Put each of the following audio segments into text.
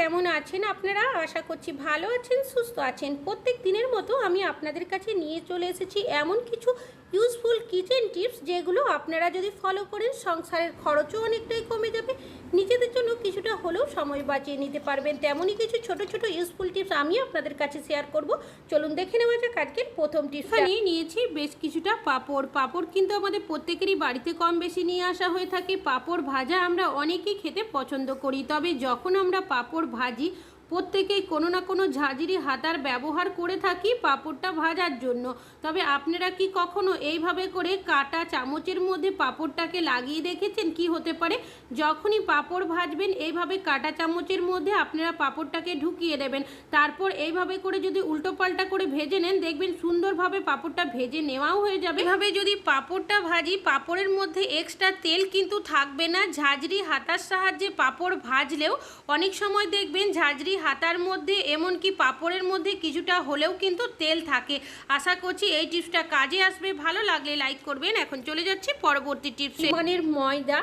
কেমন আছেন আপনারা? আশা করছি ভালো আছেন, সুস্থ আছেন। প্রত্যেক দিনের মতো আমি আপনাদের কাছে নিয়ে চলে এসেছি এমন কিছু ইউজফুল কিচেন টিপস যেগুলো আপনারা যদি ফলো করেন, সংসারের খরচও অনেকটাই কমে যাবে। নিজেদের জন্য কিছুটা হলেও সময় বাঁচিয়ে নিতে পারবেন। তেমনই কিছু ছোট ছোট ইউজফুল টিপস আমি আপনাদের কাছে শেয়ার করব। চলুন দেখে নেওয়া যাক আজকের প্রথম টিপস নিয়ে নিয়েছি বেশ কিছুটা পাপড়। পাপড় কিন্তু আমাদের প্রত্যেকেরই বাড়িতে কম বেশি নিয়ে আসা হয়ে থাকে। পাপড় ভাজা আমরা অনেকেই খেতে পছন্দ করি। তবে যখন আমরা পাপড় ভাজি প্রত্যেকেই কোনো না কোনো ঝাঁঝরি হাতার ব্যবহার করে থাকি পাঁপড়টা ভাজার জন্য। তবে আপনারা কি কখনো এইভাবে করে কাটা চামচের মধ্যে পাঁপড়টাকে লাগিয়ে দেখেছেন? কি হতে পারে? যখনই পাঁপড় ভাজবেন, এইভাবে কাটা চামচের মধ্যে আপনারা পাঁপড়টাকে ঢুকিয়ে দেবেন। তারপর এইভাবে করে যদি উল্টো পাল্টা করে ভেজে নেন, দেখবেন সুন্দরভাবে পাঁপড়টা ভেজে নেওয়াও হয়ে যাবে। এভাবে যদি পাঁপড়টা ভাজি, পাঁপড়ের মধ্যে এক্সট্রা তেল কিন্তু থাকবে না। ঝাঁঝরি হাতার সাহায্যে পাঁপড় ভাজলেও অনেক সময় দেখবেন ঝাঁঝরি হাতার মধ্যে, এমনকি পাঁপড়ের মধ্যে কিছুটা হলেও কিন্তু তেল থাকে। আশা করছি এই টিপসটা কাজে আসবে। ভালো লাগলে লাইক করবেন। এখন চলে যাচ্ছি পরবর্তী টিপস। মানের ময়দা।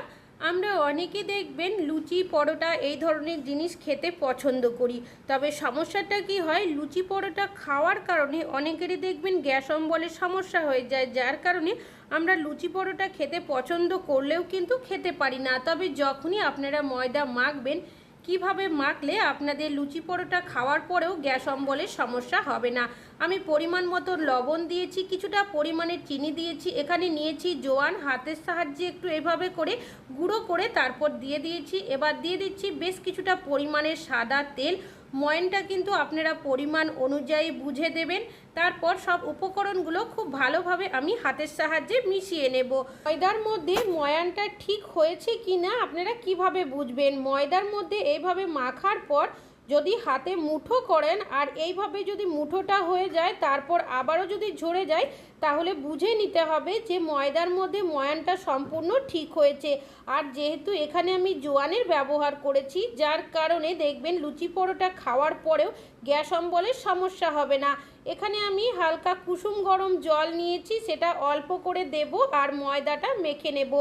আমরা অনেকে দেখবেন লুচি, পরোটা এই ধরনের জিনিস খেতে পছন্দ করি। তবে সমস্যাটা কি হয়? লুচি, পরোটা খাওয়ার কারণে অনেকেরই দেখবেন গ্যাস অম্বলের সমস্যা হয়ে যায়, যার কারণে আমরা লুচি, পরোটা খেতে পছন্দ করলেও কিন্তু খেতে পারি না। তবে যখনই আপনারা ময়দা মাখবেন কীভাবে মাখলে আপনাদের লুচি পরোটা খাওয়ার পরেও গ্যাস অম্বলের সমস্যা হবে না? আমি পরিমাণ মতো লবণ দিয়েছি, কিছুটা পরিমাণে চিনি দিয়েছি, এখানে নিয়েছি জোয়ান, হাতের সাহায্যে একটু এভাবে করে গুঁড়ো করে তারপর দিয়ে দিয়েছি। এবার দিয়ে দিচ্ছি বেশ কিছুটা পরিমাণের সাদা তেল ময়নটা কিন্তু আপনারা পরিমাণ অনুযায়ী বুঝে দেবেন। তারপর সব উপকরণগুলো খুব ভালোভাবে আমি হাতের সাহায্যে মিশিয়ে নেব। ময়দার মধ্যে ময়ানটা ঠিক হয়েছে কি না আপনারা কীভাবে বুঝবেন? ময়দার মধ্যে এইভাবে মাখার পর যদি হাতে মুঠো করেন আর এইভাবে যদি মুঠোটা হয়ে যায়, তারপর আবারও যদি ঝরে যায় তাহলে বুঝে নিতে হবে যে ময়দার মধ্যে ময়ানটা সম্পূর্ণ ঠিক হয়েছে। আর যেহেতু এখানে আমি জোয়ানের ব্যবহার করেছি, যার কারণে দেখবেন লুচি পরোটা খাওয়ার পরেও গ্যাস অম্বলের সমস্যা হবে না। এখানে আমি হালকা কুসুম গরম জল নিয়েছি, সেটা অল্প করে দেব আর ময়দাটা মেখে নেব।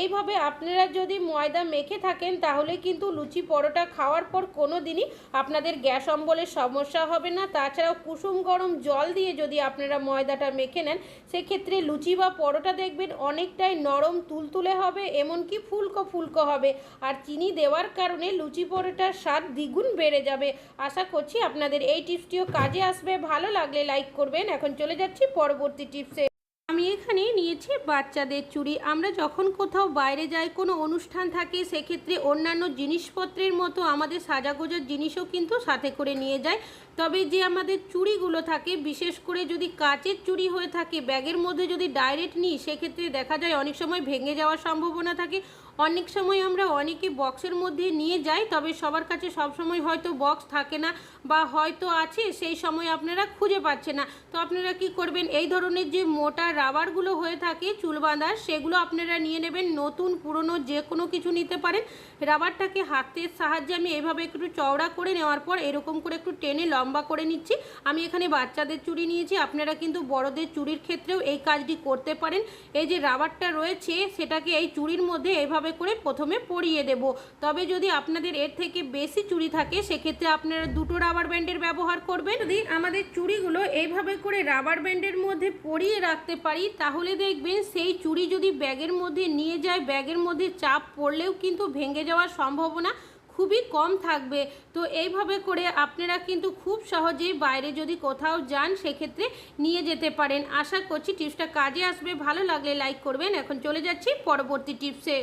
এইভাবে আপনারা যদি ময়দা মেখে থাকেন, তাহলে কিন্তু লুচি পরোটা খাওয়ার পর কোনো দিনই আপনাদের গ্যাস অম্বলের সমস্যা হবে না। তাছাড়াও কুসুম গরম জল দিয়ে যদি আপনারা ময়দাটা মেখে নেন সেক্ষেত্রে লুচি বা পরোটা দেখবেন অনেকটাই নরম তুলতুলে হবে, এমনকি ফুলকো ফুলকো হবে। আর চিনি দেওয়ার কারণে লুচি পরোটার স্বাদ দ্বিগুণ বেড়ে যাবে। আশা করছি আপনাদের এই টিপসটিও কাজে আসবে। ভালো লাগলে লাইক করবেন। এখন চলে যাচ্ছি পরবর্তী টিপসে। আমি এখানে নিয়েছি বাচ্চাদের চুড়ি। আমরা যখন কোথাও বাইরে যাই, কোনো অনুষ্ঠান থাকে, সেক্ষেত্রে অন্যান্য জিনিসপত্রের মতো আমাদের সাজাগোজার জিনিসও কিন্তু সাথে করে নিয়ে যায়। তবে যে আমাদের চুড়িগুলো থাকে, বিশেষ করে যদি কাচের চুড়ি হয়ে থাকে, ব্যাগের মধ্যে যদি ডাইরেক্ট নিই, সেক্ষেত্রে দেখা যায় অনেক সময় ভেঙে যাওয়ার সম্ভাবনা থাকে। অনেক সময় আমরা অনেকে বক্সের মধ্যে নিয়ে যাই, তবে সবার কাছে সব সময় হয়তো বক্স থাকে না বা হয়তো আছে, সেই সময় আপনারা খুঁজে পাচ্ছে না। তো আপনারা কি করবেন? এই ধরনের যে মোটা রাবারগুলো হয়ে থাকে, চুল বাঁধার, সেগুলো আপনারা নিয়ে নেবেন। নতুন, পুরনো যে কোনো কিছু নিতে পারেন। রাবারটাকে হাতের সাহায্যে আমি এভাবে একটু চওড়া করে নেওয়ার পর, এরকম করে একটু টেনে লম্বা করে নিচ্ছি। আমি এখানে বাচ্চাদের চুড়ি নিয়েছি। আপনারা কিন্তু বড়দের চুড়ির ক্ষেত্রেও এই কাজটি করতে পারেন। এই যে রাবারটা রয়েছে, সেটাকে এই চুড়ির মধ্যে এইভাবে করে প্রথমে পরিয়ে দেব। তবে যদি আপনাদের এর থেকে বেশি চুড়ি থাকে, সেক্ষেত্রে আপনারা দুটো রাবার ব্যান্ডের ব্যবহার করবেন। যদি আমাদের চুড়িগুলো এইভাবে করে রাবার ব্যান্ডের মধ্যে পরিয়ে রাখতে পারি, তাহলে দেখবেন সেই চুড়ি যদি ব্যাগের মধ্যে নিয়ে যায়, ব্যাগের মধ্যে চাপ পড়লেও কিন্তু ভেঙে যাওয়ার সম্ভাবনা খুবই কম থাকবে। তো এইভাবে করে আপনারা কিন্তু খুব সহজেই বাইরে যদি কোথাও যান, সেক্ষেত্রে নিয়ে যেতে পারেন। আশা করছি টিপসটা কাজে আসবে। ভালো লাগলে লাইক করবেন। এখন চলে যাচ্ছি পরবর্তী টিপসে।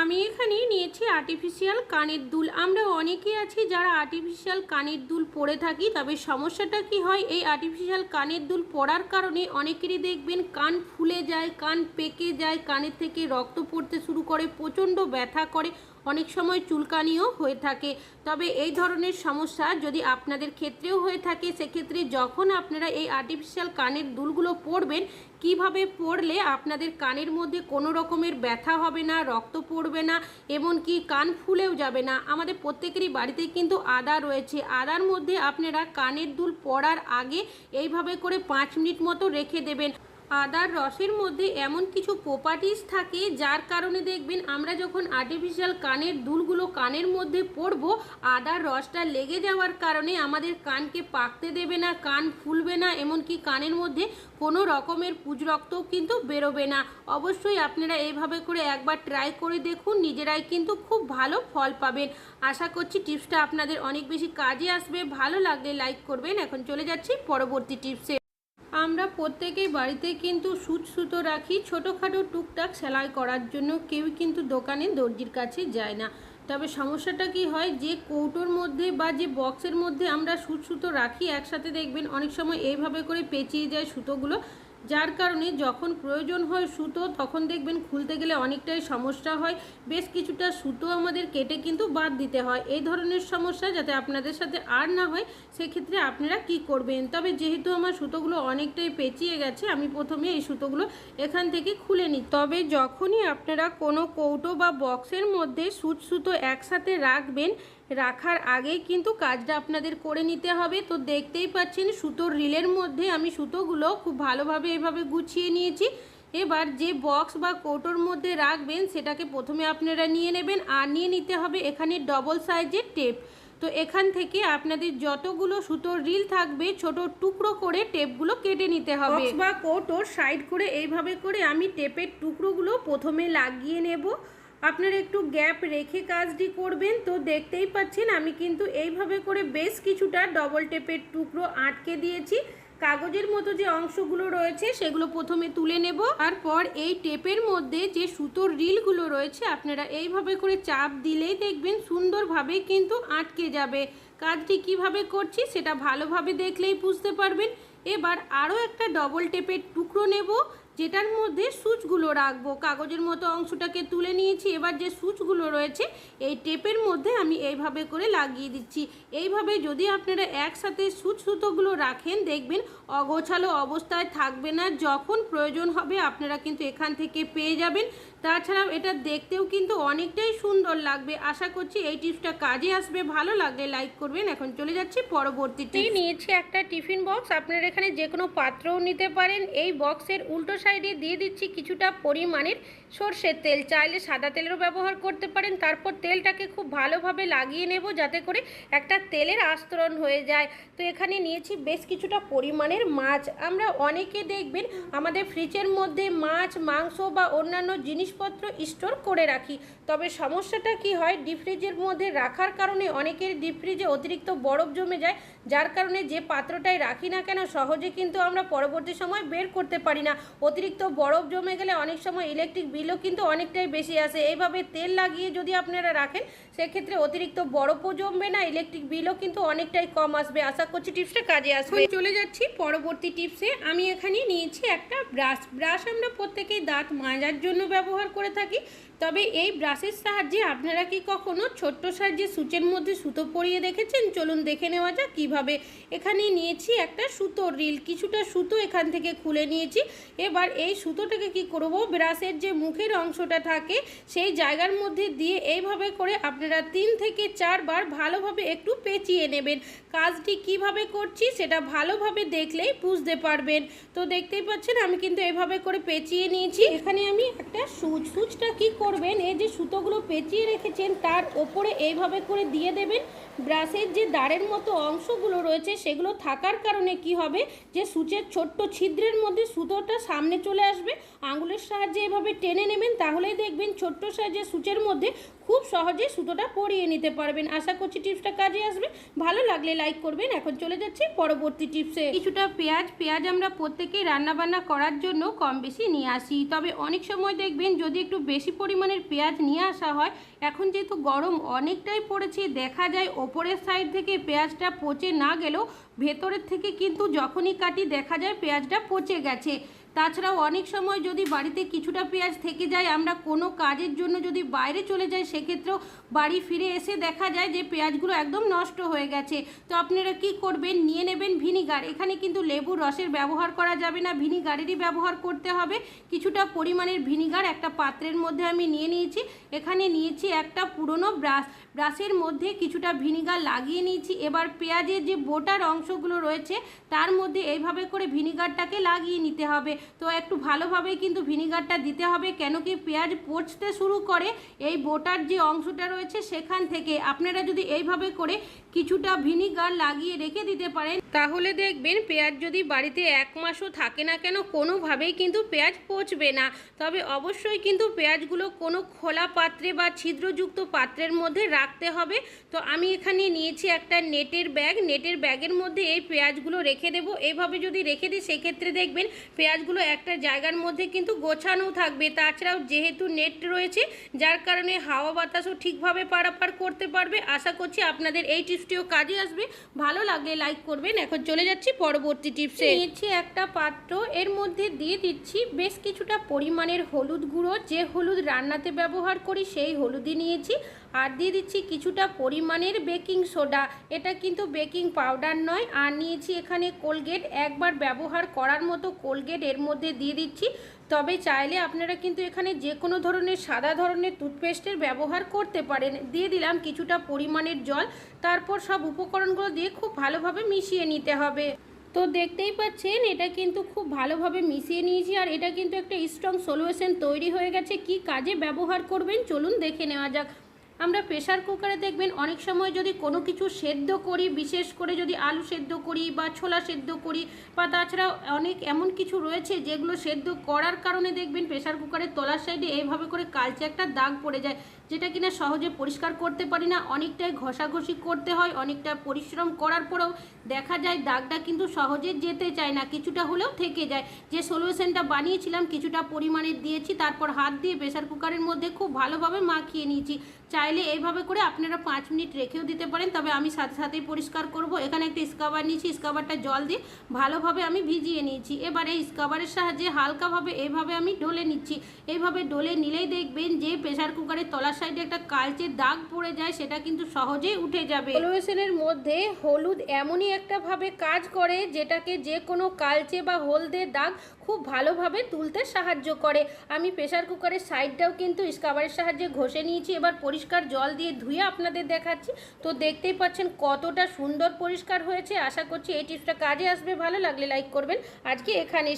আমি এখানে নিয়েছি আর্টিফিশিয়াল কানের দুল। আমরা অনেকেই আছি যারা আর্টিফিশিয়াল কানের দুল পরে থাকি, তবে সমস্যাটা কি হয়? এই আর্টিফিশিয়াল কানের দুল পরার কারণে অনেকেরই দেখবেন কান ফুলে যায়, কান পেকে যায়, কানের থেকে রক্ত পড়তে শুরু করে, প্রচণ্ড ব্যথা করে। অনেক সময় চুলকানিও হয়ে থাকে। তবে এই ধরনের সমস্যা যদি আপনাদের ক্ষেত্রেও হয়ে থাকে, সেক্ষেত্রে যখন আপনারা এই আর্টিফিশিয়াল কানের দুলগুলো পরবেন, কীভাবে পরলে আপনাদের কানের মধ্যে কোনো রকমের ব্যথা হবে না, রক্ত পড়বে না, এমনকি কান ফুলেও যাবে না? আমাদের প্রত্যেকেরই বাড়িতে কিন্তু আদা রয়েছে। আদার মধ্যে আপনারা কানের দুল পড়ার আগে এইভাবে করে পাঁচ মিনিট মতো রেখে দেবেন। আদার রসের মধ্যে এমন কিছু প্রপার্টিস থাকে, যার কারণে দেখবেন আমরা যখন আর্টিফিশিয়াল কানের দুলগুলো কানের মধ্যে পরবো, আদার রসটা লেগে যাওয়ার কারণে আমাদের কানকে পাকতে দেবে না, কান ফুলবে না, এমনকি কানের মধ্যে কোনো রকমের পুজ রক্তও কিন্তু বেরোবে না। অবশ্যই আপনারা এইভাবে করে একবার ট্রাই করে দেখুন, নিজেরাই কিন্তু খুব ভালো ফল পাবেন। আশা করছি টিপসটা আপনাদের অনেক বেশি কাজে আসবে। ভালো লাগলে লাইক করবেন। এখন চলে যাচ্ছি পরবর্তী টিপসে আমরা প্রত্যেকেই বাড়িতে কিন্তু সুচ সুতো রাখি, ছোটোখাটো টুকটাক সেলাই করার জন্য কেউ কিন্তু দোকানে দর্জির কাছে যায় না। তবে সমস্যাটা কি হয়, যে কৌটোর মধ্যে বা যে বক্সের মধ্যে আমরা সুচ সুতো রাখি, একসাথে দেখবেন অনেক সময় এইভাবে করে পেঁচিয়ে যায় সুতোগুলো যার কারণে যখন প্রয়োজন হয় সুতো, তখন দেখবেন খুলতে গেলে অনেকটাই সমস্যা হয়। বেশ কিছুটা সুতো আমাদের কেটে কিন্তু বাদ দিতে হয়। এই ধরনের সমস্যা যাতে আপনাদের সাথে আর না হয়, সেক্ষেত্রে আপনারা কি করবেন? তবে যেহেতু আমার সুতোগুলো অনেকটাই পেঁচিয়ে গেছে, আমি প্রথমে এই সুতোগুলো এখান থেকে খুলে নিই। তবে যখনই আপনারা কোনো কৌটো বা বক্সের মধ্যে সুচ সুতো একসাথে রাখবেন রাখার আগেই কিন্তু কাজটা আপনাদের করে নিতে হবে। তো দেখতেই পাচ্ছেন সুতোর রিলের মধ্যে আমি সুতোগুলো খুব ভালোভাবে এভাবে গুছিয়ে নিয়েছি। এবার যে বক্স বা কৌটোর মধ্যে রাখবেন, সেটাকে প্রথমে আপনারা নিয়ে নেবেন আর নিয়ে নিতে হবে এখানে ডবল সাইজের টেপ। তো এখান থেকে আপনাদের যতগুলো সুতোর রিল থাকবে, ছোট টুকরো করে টেপগুলো কেটে নিতে হবে। বা কৌটোর সাইড করে এইভাবে করে আমি টেপের টুকরোগুলো প্রথমে লাগিয়ে নেব। আপনারা একটু গ্যাপ রেখে কাজটি করবেন। তো দেখতেই পাচ্ছেন, আমি কিন্তু এইভাবে করে বেশ কিছুটা ডবল টেপের টুকরো আটকে দিয়েছি। কাগজের মতো যে অংশগুলো রয়েছে, সেগুলো প্রথমে তুলে নেব। তারপর এই টেপের মধ্যে যে সুতোর রিলগুলো রয়েছে, আপনারা এইভাবে করে চাপ দিলেই দেখবেন সুন্দরভাবে কিন্তু আটকে যাবে। কাজটি কীভাবে করছি, সেটা ভালোভাবে দেখলেই বুঝতে পারবেন। এবার আরও একটা ডবল টেপের টুকরো নেব। যেটার মধ্যে সুচগুলো রাখব। কাগজের মতো অংশটাকে তুলে নিয়েছি। এবার যে সুচগুলো রয়েছে, এই টেপের মধ্যে আমি এইভাবে করে লাগিয়ে দিচ্ছি। এইভাবে যদি আপনারা একসাথে সুচ সুতোগুলো রাখেন, দেখবেন অগোছালো অবস্থায় থাকবে না। যখন প্রয়োজন হবে, আপনারা কিন্তু এখান থেকে পেয়ে যাবেন। তাছাড়াও এটা দেখতেও কিন্তু অনেকটাই সুন্দর লাগবে। আশা করছি এই টিপসটা কাজে আসবে। ভালো লাগলে লাইক করবেন। এখন চলে যাচ্ছি পরবর্তী নিয়েছি একটা টিফিন বক্স। আপনারা এখানে যে কোনো পাত্রও নিতে পারেন। এই বক্সের উল্টো সাইডে দিয়ে দিচ্ছি কিছুটা পরিমাণের সর্ষের তেল। চাইলে সাদা তেলেরও ব্যবহার করতে পারেন। তারপর তেলটাকে খুব ভালোভাবে লাগিয়ে নেব যাতে করে একটা তেলের আস্তরণ হয়ে যায়। তো এখানে নিয়েছি বেশ কিছুটা পরিমাণের মাছ। আমরা অনেকে দেখবেন আমাদের ফ্রিজের মধ্যে মাছ মাংস বা অন্যান্য জিনিসপত্র স্টোর করে রাখি। তবে সমস্যাটা কি হয় ডিপ ফ্রিজের মধ্যে রাখার কারণে অনেকের ডিপ ফ্রিজে অতিরিক্ত বরফ জমে যায়, যার কারণে যে পাত্রটাই রাখি না কেন সহজে কিন্তু আমরা পরবর্তী সময় বের করতে পারি না। অতিরিক্ত বরফ জমে গেলে অনেক সময় ইলেকট্রিক বিলও কিন্তু অনেকটাই বেশি আসে। এইভাবে তেল লাগিয়ে যদি আপনারা রাখেন, সেক্ষেত্রে অতিরিক্ত বরফও জমবে না ইলেকট্রিক বিলও কিন্তু অনেকটাই কম আসবে। আশা করছি টিপসটা কাজে আসবে। চলে যাচ্ছি পরবর্তী টিপসে। আমি এখানে নিয়েছি একটা ব্রাশ। ব্রাশ আমরা প্রত্যেকেই দাঁত মাজার জন্য ব্যবহার করে থাকি তবে এই ব্রাশের সাহায্যে আপনারা কি কখনো ছোট্ট সাহায্যে সূচের মধ্যে সুতো পরিয়ে দেখেছেন? চলুন দেখে নেওয়া যাক কীভাবে এখানে নিয়েছি একটা সুতোর রিল। কিছুটা সুতো এখান থেকে খুলে নিয়েছি। এবার এই সুতোটাকে কি করব? ব্রাশের যে মুখের অংশটা থাকে, সেই জায়গার মধ্যে দিয়ে এইভাবে করে আপনারা তিন থেকে চারবার ভালোভাবে একটু পেঁচিয়ে নেবেন। কাজটি কীভাবে করছি সেটা ভালোভাবে দেখলেই বুঝতে পারবেন। তো দেখতেই পাচ্ছেন, আমি কিন্তু এভাবে করে পেঁচিয়ে নিয়েছি। এখানে আমি একটা সুচ, সুচটা কি করবেন, এই যে সুতোগুলো পেঁচিয়ে রেখেছেন, তার ওপরে এইভাবে করে দিয়ে দেবেন। ব্রাশের যে দাঁড়ের মতো অংশগুলো রয়েছে, সেগুলো থাকার কারণে কি হবে? যে সুচের ছোট্ট ছিদ্রের মধ্যে সুতোটা সামনে চলে আসবে। আঙুলের সাহায্যে এভাবে টেনে নেবেন, তাহলেই দেখবেন ছোট্ট সাইজের সুচের মধ্যে খুব সহজে সুতোটা পরিয়ে নিতে পারবেন। আশা করছি টিপসটা কাজে আসবে। ভালো লাগলে লাইক করবেন। এখন চলে যাচ্ছি পরবর্তী টিপসে। কিছুটা পেঁয়াজ পেঁয়াজ আমরা প্রত্যেকেই রান্নাবান্না করার জন্য কম বেশি নিয়ে আসি। তবে অনেক সময় দেখবেন যদি একটু বেশি পরিমাণের পেঁয়াজ নিয়ে আসা হয়, এখন যেহেতু গরম অনেকটাই পড়েছে, দেখা যায় ওপরের সাইড থেকে পেঁয়াজটা পচে না গেলেও ভেতরের থেকে কিন্তু যখনই কাটি দেখা যায় পেঁয়াজটা পচে গেছে। তাছাড়াও অনেক সময় যদি বাড়িতে কিছুটা পেঁয়াজ থেকে যায়, আমরা কোনো কাজের জন্য যদি বাইরে চলে যাই, সেক্ষেত্রেও বাড়ি ফিরে এসে দেখা যায় যে পেঁয়াজগুলো একদম নষ্ট হয়ে গেছে। তো আপনারা কি করবেন? নিয়ে নেবেন ভিনিগার। এখানে কিন্তু লেবুর রসের ব্যবহার করা যাবে না, ভিনিগারেরই ব্যবহার করতে হবে। কিছুটা পরিমাণের ভিনিগার একটা পাত্রের মধ্যে আমি নিয়ে নিয়েছি। এখানে নিয়েছি একটা পুরনো ব্রাশ। ব্রাশের মধ্যে কিছুটা ভিনিগার লাগিয়ে নিয়েছি। এবার পেঁয়াজের যে বোটার অংশগুলো রয়েছে, তার মধ্যে এইভাবে করে ভিনিগারটাকে লাগিয়ে নিতে হবে। তো একটু ভালোভাবেই কিন্তু ভিনিগারটা দিতে হবে, কেন কি পেঁয়াজ পচতে শুরু করে। এই বোটার যে অংশটা রয়েছে সেখান থেকে, আপনারা যদি এইভাবে করে কিছুটা ভিনিগার লাগিয়ে রেখে দিতে পারেন। তাহলে দেখবেন পেঁয়াজ যদি বাড়িতে এক মাসও থাকে না কেন, কোনোভাবেই কিন্তু পেঁয়াজ পচবে না। তবে অবশ্যই কিন্তু পেঁয়াজগুলো কোনো খোলা পাত্রে বা ছিদ্রযুক্ত পাত্রের মধ্যে রাখতে হবে। তো আমি এখানে নিয়েছি একটা নেটের ব্যাগ। নেটের ব্যাগের মধ্যে এই পেঁয়াজগুলো রেখে দেবো। এইভাবে যদি রেখে দিই, সেক্ষেত্রে দেখবেন পেঁয়াজগুলো একটা জায়গার মধ্যে কিন্তু গোছানো থাকবে। তাছাড়াও যেহেতু নেট রয়েছে, যার কারণে হাওয়া বাতাসও ঠিকভাবে পারাপার করতে পারবে। আশা করছি আপনাদের এই টিপসটিও কাজে আসবে, ভালো লাগলে লাইক করবেন। এখন চলে যাচ্ছি পরবর্তী টিপসে নিয়েছি একটা পাত্র, এর মধ্যে দিয়ে দিচ্ছি বেশ কিছুটা পরিমাণের হলুদ গুঁড়ো, যে হলুদ রান্নাতে ব্যবহার করি সেই হলুদই নিয়েছি। আর দিয়ে দিচ্ছি কিছুটা পরিমাণের বেকিং সোডা এটা কিন্তু বেকিং পাউডার নয়। আর নিয়েছি এখানে কোলগেট একবার ব্যবহার করার মতো কোলগেট এর মধ্যে দিয়ে দিচ্ছি। তবে চাইলে আপনারা কিন্তু এখানে যে কোনো ধরনের সাদা ধরনের টুথপেস্টের ব্যবহার করতে পারেন। দিয়ে দিলাম কিছুটা পরিমাণের জল। তারপর সব উপকরণগুলো দিয়ে খুব ভালোভাবে মিশিয়ে নিতে হবে। তো দেখতেই পাচ্ছেন, এটা কিন্তু খুব ভালোভাবে মিশিয়ে নিয়েছি আর এটা কিন্তু একটা স্ট্রং সলিউশন তৈরি হয়ে গেছে। কি কাজে ব্যবহার করবেন? চলুন দেখে নেওয়া যাক। আমরা প্রেশার কুকারে দেখবেন অনেক সময় যদি কোনো কিছু সেদ্ধ করি, বিশেষ করে যদি আলু সেদ্ধ করি বা ছোলা সেদ্ধ করি বা তাছাড়া অনেক এমন কিছু রয়েছে যেগুলো সেদ্ধ করার কারণে দেখবেন প্রেশার কুকারের তলার সাইডে এইভাবে করে কালচে একটা দাগ পড়ে যায়, যেটা কিনা সহজে পরিষ্কার করতে পারি না। অনেকটাই ঘষাঘষি করতে হয়, অনেকটা পরিশ্রম করার পরেও দেখা যায় দাগটা কিন্তু সহজে যেতে চায় না, কিছুটা হলেও থেকে যায়। যে সলিউশনটা বানিয়েছিলাম, কিছুটা পরিমাণে দিয়েছি, তারপর হাত দিয়ে প্রেশার কুকারের মধ্যে খুব ভালোভাবে মাখিয়ে নিয়েছি। চাইলে এইভাবে করে আপনারা পাঁচ মিনিট রেখেও দিতে পারেন, তবে আমি সাথে সাথেই পরিষ্কার করব। এখানে একটা স্কাবার নিয়েছি, স্কাবারটা জল দিয়ে ভালোভাবে আমি ভিজিয়ে নিয়েছি। এবার এই স্কাবারের সাহায্যে হালকাভাবে এইভাবে আমি ডলে নিচ্ছি। এইভাবে ডলে নিলেই দেখবেন যে প্রেশার কুকারের তলার সাইডে একটা কালচে দাগ পড়ে যায়, সেটা কিন্তু সহজেই উঠে যাবে। সলিউশনের মধ্যে হলুদ এমনই একটাভাবে কাজ করে, যেটাকে যে কোনো কালচে বা হলদে দাগ খুব ভালোভাবে তুলতে সাহায্য করে। আমি প্রেশার কুকারের সাইডটাও কিন্তু স্কাবারের সাহায্যে ঘষে নিয়েছি। এবার পরিষ্কার জল দিয়ে ধুয়ে আপনাদের দেখাচ্ছি। তো দেখতেই পাচ্ছেন কতটা সুন্দর পরিষ্কার হয়েছে। আশা করছি এই টিপসটা কাজে আসবে। ভালো লাগলে লাইক করবেন। আজকে এখানে